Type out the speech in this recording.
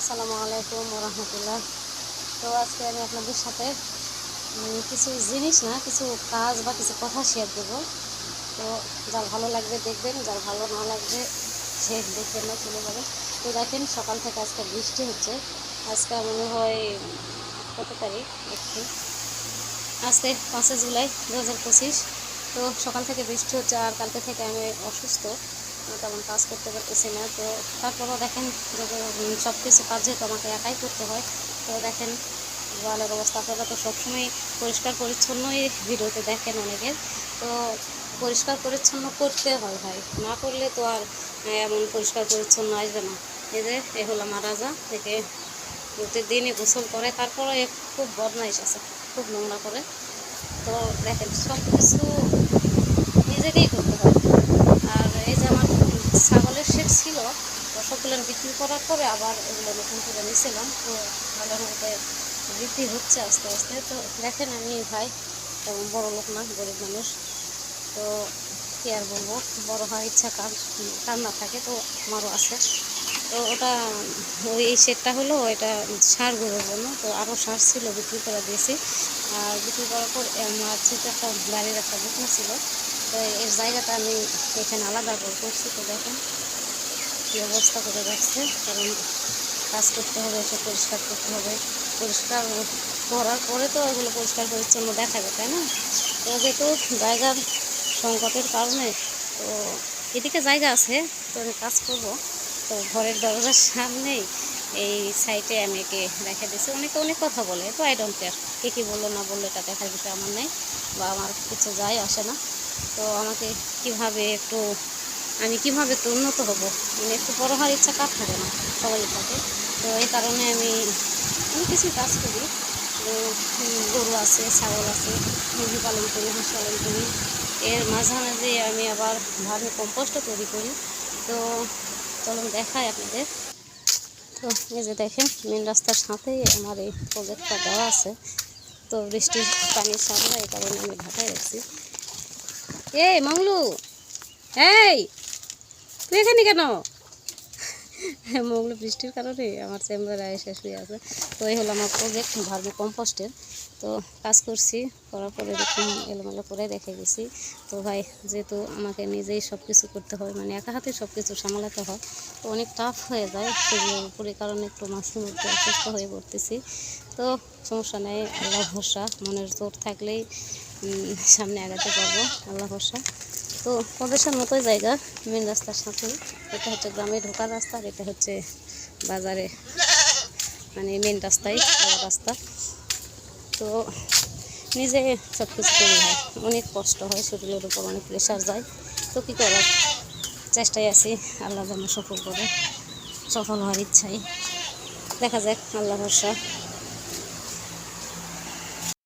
আসসালামু আলাইকুম রহমতুল্লাহ তো আজকে আমি আপনাদের সাথে কিছু জিনিস না, কিছু কাজ বা কিছু কথা শেয়ার দেবো তো যার ভালো লাগবে দেখবেন, যার ভালো না লাগবে সে দেখবেন না, চলে যাবে। তো দেখেন, সকাল থেকে আজকে বৃষ্টি হচ্ছে। আজকে মনে হয়, কত তারিখ? একটু। আজকে পাঁচই জুলাই দু হাজার পঁচিশ। তো সকাল থেকে বৃষ্টি হচ্ছে আর কালকে থেকে আমি অসুস্থ। তেমন কাজ করতে পারতেছি না। তো তারপরও দেখেন সব কিছু কাজ যেহেতু আমাকে একাই করতে হয়। তো দেখেন ওয়ালের অবস্থা আপনারা তো সবসময় পরিষ্কার পরিচ্ছন্নই ভিডিওতে দেখেন অনেকের। তো পরিষ্কার পরিচ্ছন্ন করতে হয় ভাই। না করলে তো আর এমন পরিষ্কার পরিচ্ছন্ন আসবে না। এই যে, এ হলো আমার রাজা। থেকে প্রতিদিনই গোসল করে। তারপরে খুব বদমাইশ আছে, খুব নোংরা করে। তো দেখেন সব কিছু নিজেকেই করতে হয় আর এই যে আমার ছাগলের শেড ছিল সবগুলো বিক্রি করার পরে আবার এগুলো নতুন করে নিয়েছিলাম। তো ভালোর মধ্যে বৃদ্ধি হচ্ছে আস্তে আস্তে। তো দেখেন আমি ভাই তেমন বড় লোক না, গরিব মানুষ। তো কী আর বলব, বড় হওয়ার ইচ্ছা কার কার না থাকে, তো আমারও আছে। তো ওটা, ওই এই সেটটা হলো এটা সার গরুর জন্য। তো আরও সার ছিল, বিক্রি করে দিয়েছি। আর বিক্রি করার পর আমার যেহেতু একটা গাড়ির একটা বুকিং ছিল। তো এর জায়গাটা আমি এখানে আলাদা করে করছি, তো দেখেন। কী অবস্থা করে রাখছে কারণ কাজ করতে হবে সব পরিষ্কার করতে হবে। পরিষ্কার করার পরে তো এগুলো পরিষ্কার পরিচ্ছন্ন দেখাবে তাই না? তো যেহেতু জায়গার সংকটের কারণে, তো এদিকে জায়গা আছে, তো আমি কাজ করব। তো ঘরের দরজার সামনেই এই সাইটে আমি একে রেখে দিয়েছি। অনেকে অনেক কথা বলে, তো আই ডোন্ট কেয়ার কে কী বলল, না বলল, এটা দেখার বিষয় আমার নেই বা আমার কিছু যায় আসে না। তো আমাকে কীভাবে একটু আমি কীভাবে তো উন্নত হব? মানে একটু বড় হওয়ার ইচ্ছা কার থাকে না সবারই থাকে। তো এই কারণে আমি অনেক কিছু কাজ করি। গরু আছে, ছাগল আছে, মুরগি পালন করি, হাঁস পালন করি। এর মাঝে মাঝে আমি আবার ভার্মি কম্পোস্টও তৈরি করি। তো, চলুন দেখাই আপনাদের। তো, এই যে দেখেন মেন রাস্তার সাথেই আমার এই প্রজেক্টটা দেওয়া আছে। তো, বৃষ্টির পানির সামনে এই কারণে আমি ঢাকায় রাখছি এই, মংলু! এই! তুই এখানে কেন? মংলু বৃষ্টির কারণে আমার চেম্বারে এসে শুয়ে আছে। তো এই হলো আমার প্রজেক্ট ভার্মি কম্পোস্টের। তো কাজ করছি, করার পরে এরকম এলোমেলো করে রেখে গেছি। তো ভাই, যেহেতু আমাকে নিজেই সব কিছু করতে হয় মানে একা হাতে সব কিছু সামলাতে হয়, তো অনেক টাফ হয়ে যায়। সেগুলোর উপরে কারণে একটু মাঝে মধ্যে অসুস্থ হয়ে পড়তেছি। তো সমস্যা নেই, আল্লাহ ভরসা। মনের জোর থাকলেই সামনে আগাতে পারব, আল্লাহ ভরসা। তো প্রদেশের মতোই জায়গা মেন রাস্তার সাথে। এটা হচ্ছে গ্রামে ঢোকার রাস্তা এটা হচ্ছে বাজারে মানে মেন রাস্তায় রাস্তা। তো নিজে সব কিছু করি হয়, অনেক কষ্ট হয়, শরীরের উপর অনেক প্রেশার যায়। তো কী করার? চেষ্টায় আছি, আল্লাহ যেন সফল করে, সফল হওয়ার ইচ্ছাই দেখা যাক আল্লাহ ভরসা।